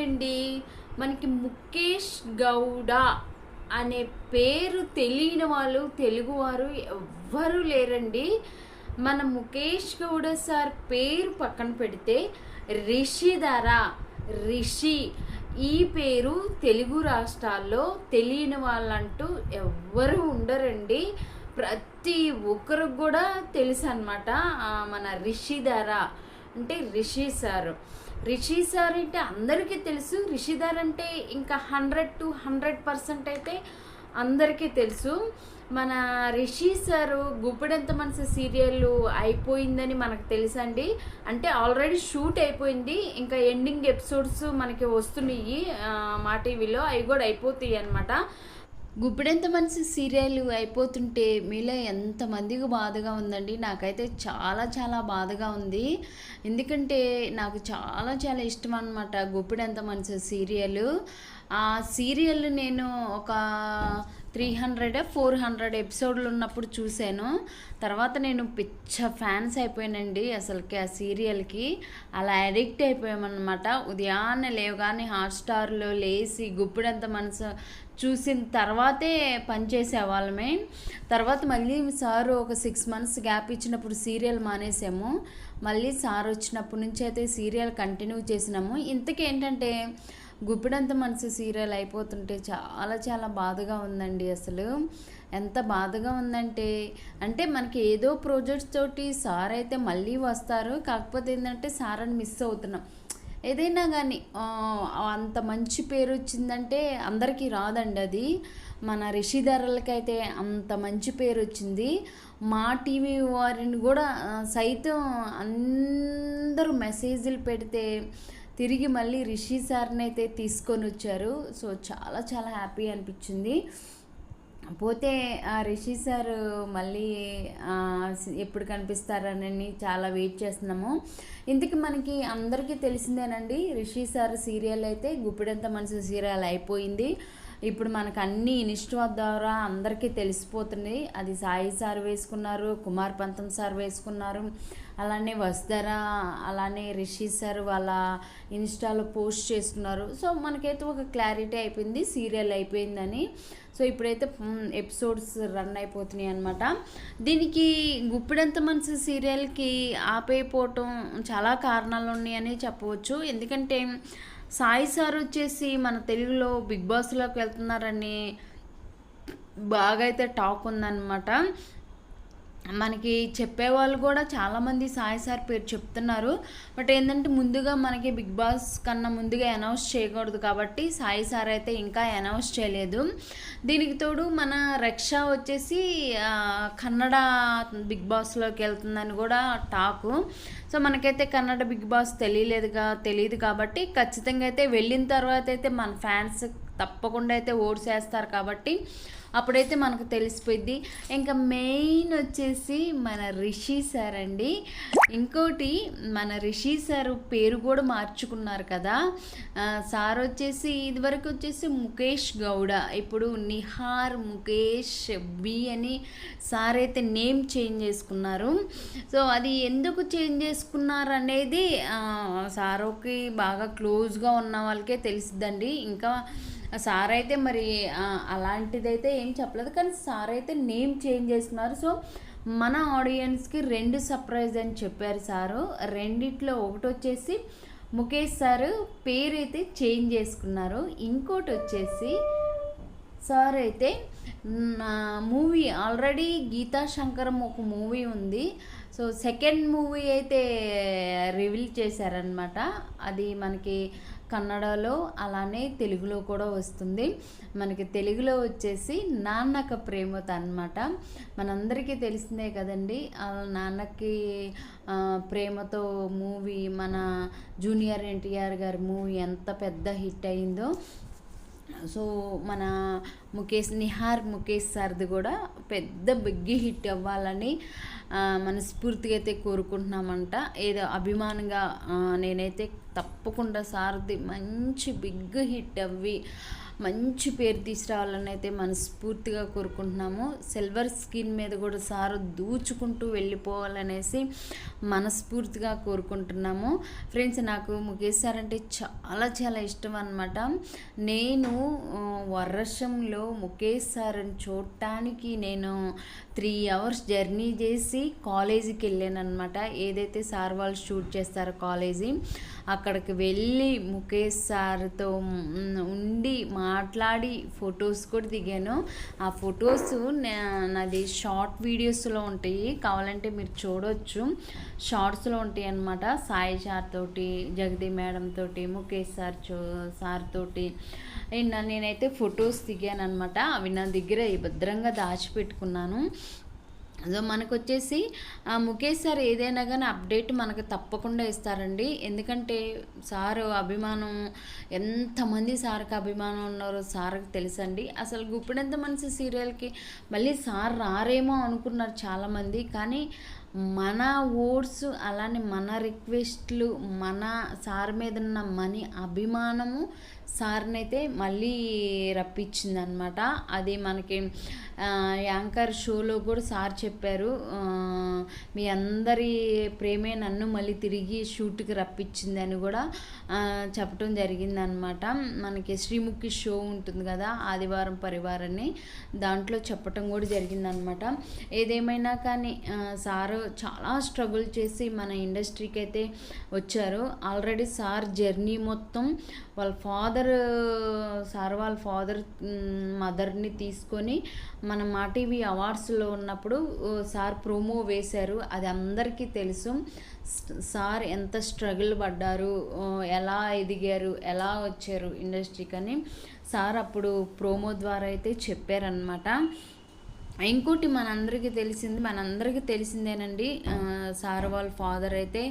అండి మనకి ముఖేష్ గౌడ అనే పేరు తెలియని వాళ్ళు తెలుగువారు ఎవ్వరూ లేరండి. మన ముఖేష్ గౌడ సార్ పేరు పక్కన పెడితే రిషిధర రిషి. ఈ పేరు తెలుగు రాష్ట్రాల్లో తెలియని వాళ్ళంటూ ఎవ్వరూ ఉండరండి. ప్రతి ఒక్కరికి కూడా తెలుసు అనమాట మన రిషిధర అంటే రిషి సార్. రిషి సార్ అంటే అందరికీ తెలుసు. రిషిధర్ అంటే ఇంకా హండ్రెడ్ టు హండ్రెడ్ పర్సెంట్ అయితే అందరికీ తెలుసు. మన రిషి సారు గుప్పెడంత మనసు సీరియల్ అయిపోయిందని మనకు తెలుసండి. అంటే ఆల్రెడీ షూట్ అయిపోయింది. ఇంకా ఎండింగ్ ఎపిసోడ్స్ మనకి వస్తున్నాయి మా టీవీలో అవి కూడా అయిపోతాయి అనమాట గుప్పెడంత మనసు సీరియల్ అయిపోతుంటే మీలో ఎంతమందికి బాధగా ఉందండి? నాకైతే చాలా చాలా బాధగా ఉంది. ఎందుకంటే నాకు చాలా చాలా ఇష్టం అనమాట గుప్పెడంత మనసు సీరియల్. ఆ సీరియల్ నేను ఒక త్రీ హండ్రెడ్ ఫోర్ హండ్రెడ్ ఎపిసోడ్లు ఉన్నప్పుడు చూశాను. తర్వాత నేను పిచ్చ ఫ్యాన్స్ అయిపోయానండి అసలుకి ఆ సీరియల్కి. అలా అడిక్ట్ అయిపోయామన్నమాట. ఉదయాన్నే లేవగానే హాట్స్టార్లో లేచి గుప్పిడంత మనసు చూసిన తర్వాతే పనిచేసే వాళ్ళమే తర్వాత మళ్ళీ సార్ ఒక సిక్స్ మంత్స్ గ్యాప్ ఇచ్చినప్పుడు సీరియల్ మానేసాము. మళ్ళీ సార్ వచ్చినప్పటి నుంచి అయితే సీరియల్ కంటిన్యూ చేసినాము. ఇంతకేంటంటే ఏంటంటే గుప్పిడంత మనసు సీరియల్ అయిపోతుంటే చాలా చాలా బాధగా ఉందండి అసలు. ఎంత బాధగా ఉందంటే అంటే మనకి ఏదో ప్రాజెక్ట్స్ తోటి సార్ అయితే మళ్ళీ వస్తారు కాకపోతే ఏంటంటే సార్ అని మిస్ అవుతున్నాం. ఏదైనా కానీ అంత మంచి పేరు వచ్చిందంటే అందరికీ రాదండి అది. మన రిషిధరలకైతే అంత మంచి పేరు వచ్చింది. మా టీవీ వారిని కూడా సైతం అందరూ మెసేజ్లు పెడితే తిరిగి మళ్ళీ రిషి సార్ని అయితే తీసుకొని వచ్చారు. సో చాలా చాలా హ్యాపీ అనిపించింది. పోతే ఆ రిషి సార్ మళ్ళీ ఎప్పుడు కనిపిస్తారనని చాలా వెయిట్ చేస్తున్నాము. ఇంతకు మనకి అందరికీ తెలిసిందేనండి రిషి సార్ సీరియల్ అయితే గుప్పిడంత మనసు సీరియల్ అయిపోయింది. ఇప్పుడు మనకు అన్ని ఇన్స్టా ద్వారా అందరికీ తెలిసిపోతుంది. అది సాయి సార్ వేసుకున్నారు కుమార్ పంతం సార్ వేసుకున్నారు అలానే వసుధర అలానే రిషి సార్ వాళ్ళ ఇన్స్టాలో పోస్ట్ చేసుకున్నారు సో మనకైతే ఒక క్లారిటీ అయిపోయింది సీరియల్ అయిపోయిందని. సో ఇప్పుడైతే ఎపిసోడ్స్ రన్ అయిపోతున్నాయి అనమాట దీనికి గుప్పిడంత మనసు సీరియల్కి ఆపైపోవటం చాలా కారణాలు ఉన్నాయని చెప్పవచ్చు. ఎందుకంటే సాయి సార్ వచ్చేసి మన తెలుగులో బిగ్ బాస్లోకి వెళ్తున్నారని బాగా అయితే టాక్ ఉందన్నమాట. మనకి చెప్పేవాళ్ళు కూడా చాలామంది సాయి సార్ పేరు చెప్తున్నారు. బట్ ఏంటంటే ముందుగా మనకి బిగ్ బాస్ కన్నా ముందుగా అనౌన్స్ చేయకూడదు కాబట్టి సాయి సార్ అయితే ఇంకా అనౌన్స్ చేయలేదు. దీనికి తోడు మన రక్ష వచ్చేసి కన్నడ బిగ్ బాస్లోకి వెళ్తుందని కూడా టాకు. సో మనకైతే కన్నడ బిగ్ బాస్ తెలియలేదుగా తెలియదు కాబట్టి ఖచ్చితంగా అయితే వెళ్ళిన తర్వాత అయితే మన ఫ్యాన్స్ తప్పకుండా అయితే ఓట్స్ వేస్తారు కాబట్టి అప్పుడైతే మనకు తెలిసిపోయింది ఇంకా మెయిన్ వచ్చేసి మన రిషి సార్ అండి. ఇంకోటి మన రిషి సార్ పేరు కూడా మార్చుకున్నారు కదా. సార్ వచ్చేసి ఇదివరకు వచ్చేసి ముఖేష్ గౌడ ఇప్పుడు నిహార్ ముఖేష్ బి అని సార్ అయితే నేమ్ చేంజ్ చేసుకున్నారు. సో అది ఎందుకు చేంజ్ చేసుకున్నారు అనేది సారోకి బాగా క్లోజ్గా ఉన్న వాళ్ళకే తెలిసిద్దండి. ఇంకా సార్ అయితే మరి అలాంటిదైతే ఏం చెప్పలేదు. కానీ సార్ అయితే నేమ్ చేంజ్ చేసుకున్నారు. సో మన ఆడియన్స్కి రెండు సర్ప్రైజ్ అని చెప్పారు సారు. రెండిట్లో ఒకటి వచ్చేసి ముఖేష్ సారు పేరు అయితే చేంజ్ చేసుకున్నారు. ఇంకోటి వచ్చేసి సార్ అయితే మూవీ ఆల్రెడీ గీతా శంకరం ఒక మూవీ ఉంది. సో సెకండ్ మూవీ అయితే రివీల్ చేశారనమాట అది మనకి కన్నడలో అలానే తెలుగులో కూడా వస్తుంది. మనకి తెలుగులో వచ్చేసి నాన్నక ప్రేమతో అనమాట మనందరికీ తెలిసిందే కదండి. నాన్నకి ప్రేమతో మూవీ మన జూనియర్ ఎన్టీఆర్ గారి మూవీ ఎంత పెద్ద హిట్ అయిందో. సో మన ముఖేష్ నిహార్ ముఖేష్ సార్ది కూడా పెద్ద బిగ్ హిట్ అవ్వాలని మన మనస్ఫూర్తిగా అయితే కోరుకుంటున్నామంట. ఏదో అభిమానంగా నేనైతే తప్పకుండా సార్ది మంచి బిగ్ హిట్ అవ్వి మంచి పేరు తీసుకురావాలని అయితే మనస్ఫూర్తిగా కోరుకుంటున్నాము. సిల్వర్ స్క్రీన్ మీద కూడా సార్ దూచుకుంటూ వెళ్ళిపోవాలనేసి మనస్ఫూర్తిగా కోరుకుంటున్నాము. ఫ్రెండ్స్ నాకు ముఖేష్ సార్ అంటే చాలా చాలా ఇష్టం అనమాట నేను వర్షంలో ముఖేష్ సార్ని చూడటానికి నేను త్రీ అవర్స్ జర్నీ చేసి కాలేజీకి వెళ్ళాను అనమాట ఏదైతే సార్ వాళ్ళు షూట్ చేస్తారో కాలేజీ అక్కడికి వెళ్ళి ముఖేష్ సార్తో ఉండి మాట్లాడి ఫొటోస్ కూడా దిగాను. ఆ ఫొటోస్ నాది షార్ట్ వీడియోస్లో ఉంటాయి. కావాలంటే మీరు చూడవచ్చు షార్ట్స్లో ఉంటాయి అనమాట సాయి సార్ తోటి జగదీ మేడం తోటి ముఖేష్ సార్ చో సార్ తోటి. నేనైతే ఫొటోస్ దిగాను అనమాట అవి నా దగ్గర భద్రంగా దాచిపెట్టుకున్నాను. సో మనకు వచ్చేసి ముఖేష్ సార్ ఏదైనా కానీ అప్డేట్ మనకు తప్పకుండా ఇస్తారండి. ఎందుకంటే సార్ అభిమానం ఎంతమంది సార్కి అభిమానం ఉన్నారో సార్కి తెలుసండి. అసలు గుప్పిడంత మనిషి సీరియల్కి మళ్ళీ సార్ రారేమో అనుకున్నారు చాలామంది. కానీ మన ఓట్స్ అలానే మన రిక్వెస్ట్లు మన సార్ మీద ఉన్న మనీ అభిమానము సార్ని అయితే మళ్ళీ రప్పించింది అనమాట అది మనకి యాంకర్ షోలో కూడా సార్ చెప్పారు మీ అందరి ప్రేమే నన్ను మళ్ళీ తిరిగి షూట్కి రప్పించిందని కూడా చెప్పడం జరిగిందనమాట. మనకి శ్రీముఖి షో ఉంటుంది కదా ఆదివారం పరివారాన్ని దాంట్లో చెప్పటం కూడా జరిగిందనమాట. ఏదేమైనా కానీ సారు చాలా స్ట్రగుల్ చేసి మన ఇండస్ట్రీకి అయితే వచ్చారు. ఆల్రెడీ సార్ జర్నీ మొత్తం వాళ్ళ ఫాదర్ సార్ వాళ్ళ ఫాదర్ మదర్ని తీసుకొని మన మా టీవీ అవార్డ్స్లో ఉన్నప్పుడు సార్ ప్రోమో వేశారు. అది అందరికీ తెలుసు. సార్ ఎంత స్ట్రగుల్ పడ్డారు ఎలా ఎదిగారు ఎలా వచ్చారు ఇండస్ట్రీకి అని సార్ అప్పుడు ప్రోమో ద్వారా అయితే చెప్పారనమాట ఇంకోటి మనందరికీ తెలిసింది మనందరికీ తెలిసిందేనండి సార్ వాళ్ళ ఫాదర్ అయితే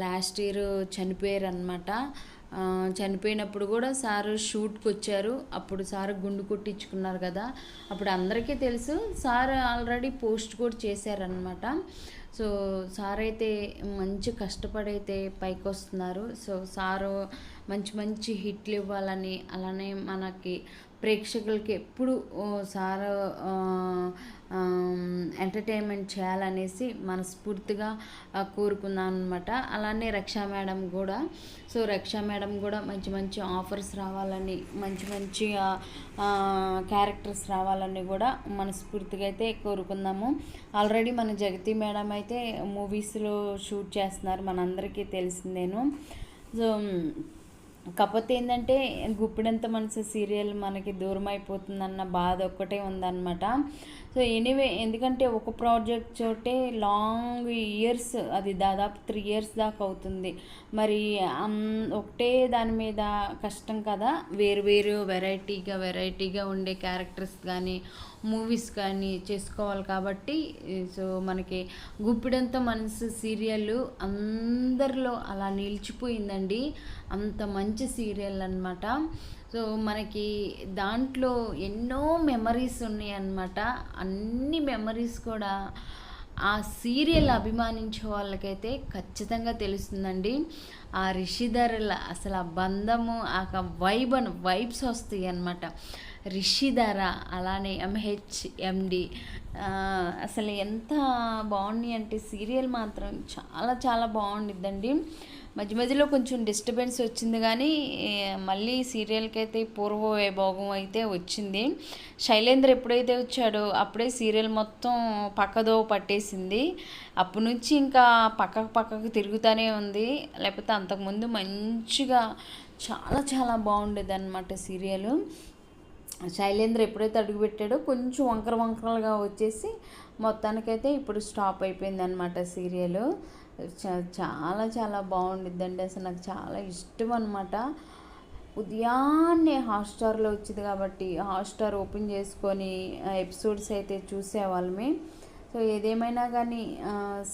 లాస్ట్ ఇయర్ చనిపోయారు అనమాట చనిపోయినప్పుడు కూడా సారు షూట్కి వచ్చారు అప్పుడు సార్ గుండు కొట్టించుకున్నారు కదా. అప్పుడు అందరికీ తెలుసు సార్ ఆల్రెడీ పోస్ట్ కూడా చేశారనమాట సో సార్ అయితే మంచి కష్టపడైతే పైకి వస్తున్నారు సో సారు మంచి మంచి హిట్లు ఇవ్వాలని అలానే మనకి ప్రేక్షకులకి ఎప్పుడు సార్ ఎంటర్టైన్మెంట్ చేయాలనేసి మనస్ఫూర్తిగా కోరుకున్నాను అనమాట అలానే రక్షా మేడం కూడా. సో రక్షా మేడం కూడా మంచి మంచి ఆఫర్స్ రావాలని మంచి మంచి క్యారెక్టర్స్ రావాలని కూడా మనస్ఫూర్తిగా అయితే కోరుకుందాము. ఆల్రెడీ మన జగతి మేడం అయితే మూవీస్లో షూట్ చేస్తున్నారు మనందరికీ తెలిసిందేను. సో కాకపోతే ఏంటంటే గుప్పిడంత మనసు సీరియల్ మనకి దూరం అయిపోతుందన్న బాధ ఒక్కటే ఉందన్నమాట. సో ఎనీవే ఎందుకంటే ఒక ప్రాజెక్ట్ చోటే లాంగ్ ఇయర్స్ అది దాదాపు త్రీ ఇయర్స్ దాకా అవుతుంది. మరి ఒకటే దాని మీద కష్టం కదా? వేరు వేరు వెరైటీగా వెరైటీగా ఉండే క్యారెక్టర్స్ కానీ మూవీస్ కానీ చేసుకోవాలి కాబట్టి సో మనకి గుప్పిడంత మనసు సీరియల్ అందరిలో అలా నిలిచిపోయిందండి. అంత మంచి సీరియల్ అనమాట సో మనకి దాంట్లో ఎన్నో మెమరీస్ ఉన్నాయి అన్నమాట అన్ని మెమరీస్ కూడా ఆ సీరియల్ అభిమానించే వాళ్ళకైతే ఖచ్చితంగా తెలుస్తుందండి. ఆ రిషిధరల అసలు ఆ బంధము ఆ వైబ్ అని వైబ్స్ వస్తాయి అన్నమాట. రిషిధర అలానే ఎంహెచ్ ఎండి అసలు ఎంత బాగుంది అంటే సీరియల్ మాత్రం చాలా చాలా బాగుండిద్దండి. మధ్య మధ్యలో కొంచెం డిస్టర్బెన్స్ వచ్చింది కానీ మళ్ళీ సీరియల్కి అయితే పూర్వ వైభోగం అయితే వచ్చింది. శైలేంద్ర ఎప్పుడైతే వచ్చాడో అప్పుడే సీరియల్ మొత్తం పక్కదో పట్టేసింది. అప్పటి నుంచి ఇంకా పక్కకు పక్కకు తిరుగుతూనే ఉంది. లేకపోతే అంతకుముందు మంచిగా చాలా చాలా బాగుండేది అనమాట సీరియల్. శైలేంద్ర ఎప్పుడైతే అడుగుపెట్టాడో కొంచెం వంకర వంకరలుగా వచ్చేసి మొత్తానికైతే ఇప్పుడు స్టాప్ అయిపోయింది అనమాట సీరియల్. చాలా చాలా బాగుండిద్దండి. అసలు నాకు చాలా ఇష్టం అనమాట ఉదయాన్నే హాట్స్టార్లో వచ్చింది కాబట్టి హాట్స్టార్ ఓపెన్ చేసుకొని ఎపిసోడ్స్ అయితే చూసేవాళ్ళమే సో ఏదేమైనా కానీ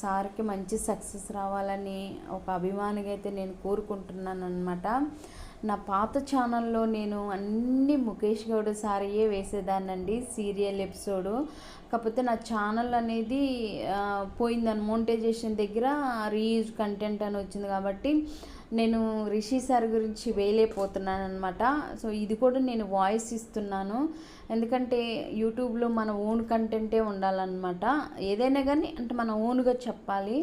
సార్కి మంచి సక్సెస్ రావాలని ఒక అభిమానిగా అయితే నేను కోరుకుంటున్నాను అనమాట నా పాత ఛానల్లో నేను అన్ని ముఖేష్ గౌడ్ సారీయే వేసేదానండి సీరియల్ ఎపిసోడు. కాకపోతే నా ఛానల్ అనేది పోయిందని మోనిటైజేషన్ దగ్గర రీయూజ్ కంటెంట్ అని వచ్చింది కాబట్టి నేను రిషి సార్ గురించి వేయలేకపోతున్నాను అనమాట సో ఇది కూడా నేను వాయిస్ ఇస్తున్నాను. ఎందుకంటే యూట్యూబ్లో మన ఓన్ కంటెంటే ఉండాలన్నమాట. ఏదైనా కానీ అంటే మన ఓన్గా చెప్పాలి.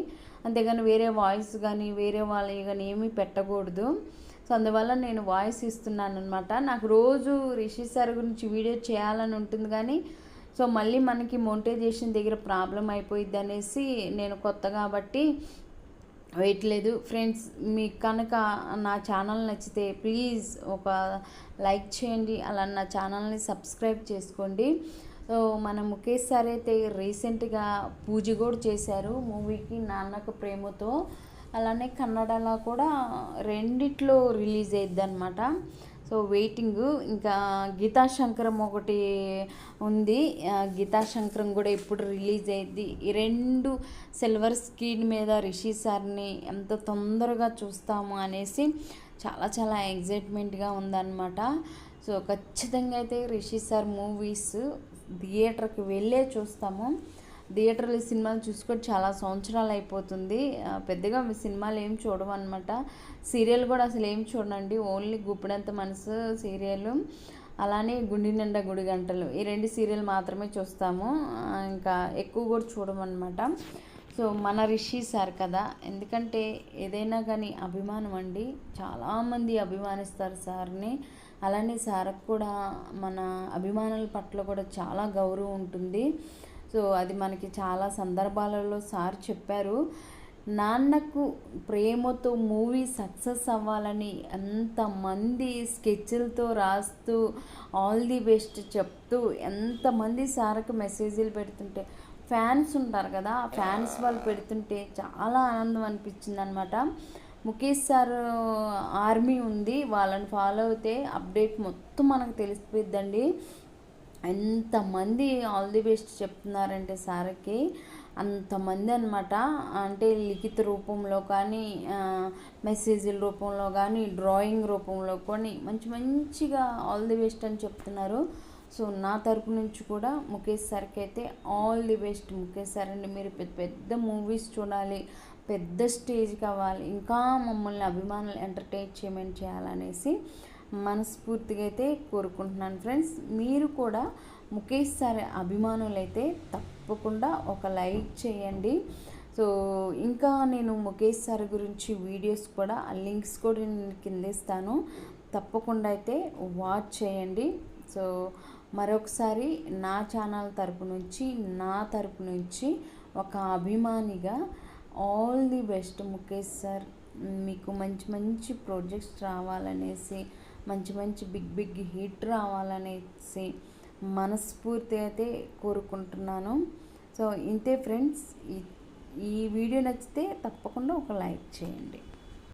అంతేగాని వేరే వాయిస్ కానీ వేరే వాళ్ళవి కానీ ఏమీ పెట్టకూడదు. సో అందువల్ల నేను వాయిస్ ఇస్తున్నాను అనమాట నాకు రోజు రిషి సార్ గురించి వీడియో చేయాలని ఉంటుంది కానీ సో మళ్ళీ మనకి మోనిటైజేషన్ దగ్గర ప్రాబ్లం అయిపోయింది అనేసి నేను కొత్త కాబట్టి వేయట్లేదు ఫ్రెండ్స్ మీకు కనుక నా ఛానల్ నచ్చితే ప్లీజ్ ఒక లైక్ చేయండి. అలా నా ఛానల్ని సబ్స్క్రైబ్ చేసుకోండి. సో మన ముఖేష్ సార్ అయితే రీసెంట్గా పూజ కూడా చేశారు మూవీకి నాన్నకు ప్రేమతో. అలానే కన్నడలో కూడా రెండిట్లో రిలీజ్ అయ్యిద్ది అనమాట సో వెయిటింగ్. ఇంకా గీతాశంకరం ఒకటి ఉంది. గీతాశంకరం కూడా ఇప్పుడు రిలీజ్ అయింది. ఈ రెండు సిల్వర్ స్క్రీన్ మీద రిషి సార్ని ఎంత తొందరగా చూస్తాము అనేసి చాలా చాలా ఎగ్జైట్మెంట్గా ఉందన్నమాట. సో ఖచ్చితంగా అయితే రిషి సార్ మూవీస్ థియేటర్కి వెళ్ళే చూస్తాము. థియేటర్లో సినిమాలు చూసుకొని చాలా సంవత్సరాలు అయిపోతుంది. పెద్దగా సినిమాలు ఏం చూడమన్నమాట సీరియల్ కూడా అసలు ఏం చూడండి ఓన్లీ గుప్పిడంత మనసు సీరియల్ అలానే గుండి నిండా గుడి గంటలు ఈ రెండు సీరియల్ మాత్రమే చూస్తాము. ఇంకా ఎక్కువ కూడా చూడమన్నమాట సో మన రిషి సార్ కదా ఎందుకంటే ఏదైనా కానీ అభిమానం అండి. చాలామంది అభిమానిస్తారు సార్ని. అలానే సార్కి కూడా మన అభిమానుల పట్ల కూడా చాలా గౌరవం ఉంటుంది. సో అది మనకి చాలా సందర్భాలలో సార్ చెప్పారు. నాన్నకు ప్రేమతో మూవీ సక్సెస్ అవ్వాలని ఎంతమంది స్కెచ్లతో రాస్తూ ఆల్ ది బెస్ట్ చెప్తూ ఎంతమంది సార్కి మెసేజ్లు పెడుతుంటే ఫ్యాన్స్ ఉంటారు కదా ఫ్యాన్స్ వాళ్ళు పెడుతుంటే చాలా ఆనందం అనిపించింది అనమాట ముఖేష్ సార్ ఆర్మీ ఉంది వాళ్ళని ఫాలో అయితే అప్డేట్ మొత్తం మనకు తెలిసిపోద్దండి ఎంతమంది ఆల్ ది బెస్ట్ చెప్తున్నారంటే సార్కి అంతమంది అనమాట అంటే లిఖిత రూపంలో కానీ మెసేజ్ల రూపంలో కానీ డ్రాయింగ్ రూపంలో కానీ మంచి మంచిగా ఆల్ ది బెస్ట్ అని చెప్తున్నారు. సో నా తరపు నుంచి కూడా ముఖేష్ సార్కి అయితే all the best. Mukesh sir అండి మీరు పెద్ద పెద్ద మూవీస్ చూడాలి పెద్ద స్టేజ్ కావాలి ఇంకా మమ్మల్ని అభిమానులు ఎంటర్టైన్ చేయమని చేయాలనేసి మనస్ఫూర్తిగా అయితే కోరుకుంటున్నాను ఫ్రెండ్స్. మీరు కూడా ముఖేష్ సార్ అభిమానులైతే తప్పకుండా ఒక లైక్ చేయండి. సో ఇంకా నేను ముఖేష్ సార్ గురించి వీడియోస్ కూడా ఆ లింక్స్ కూడా నేను కింద ఇస్తాను. తప్పకుండా అయితే వాచ్ చేయండి. సో మరొకసారి నా ఛానల్ తరపు నుంచి నా తరపు నుంచి ఒక అభిమానిగా all the best Mukesh sir. మీకు మంచి మంచి ప్రాజెక్ట్స్ రావాలనేసి మంచి మంచి బిగ్ బిగ్ హిట్ రావాలనేసి మనస్ఫూర్తి అయితే కోరుకుంటున్నాను. సో ఇంతే ఫ్రెండ్స్ ఈ వీడియో నచ్చితే తప్పకుండా ఒక లైక్ చేయండి.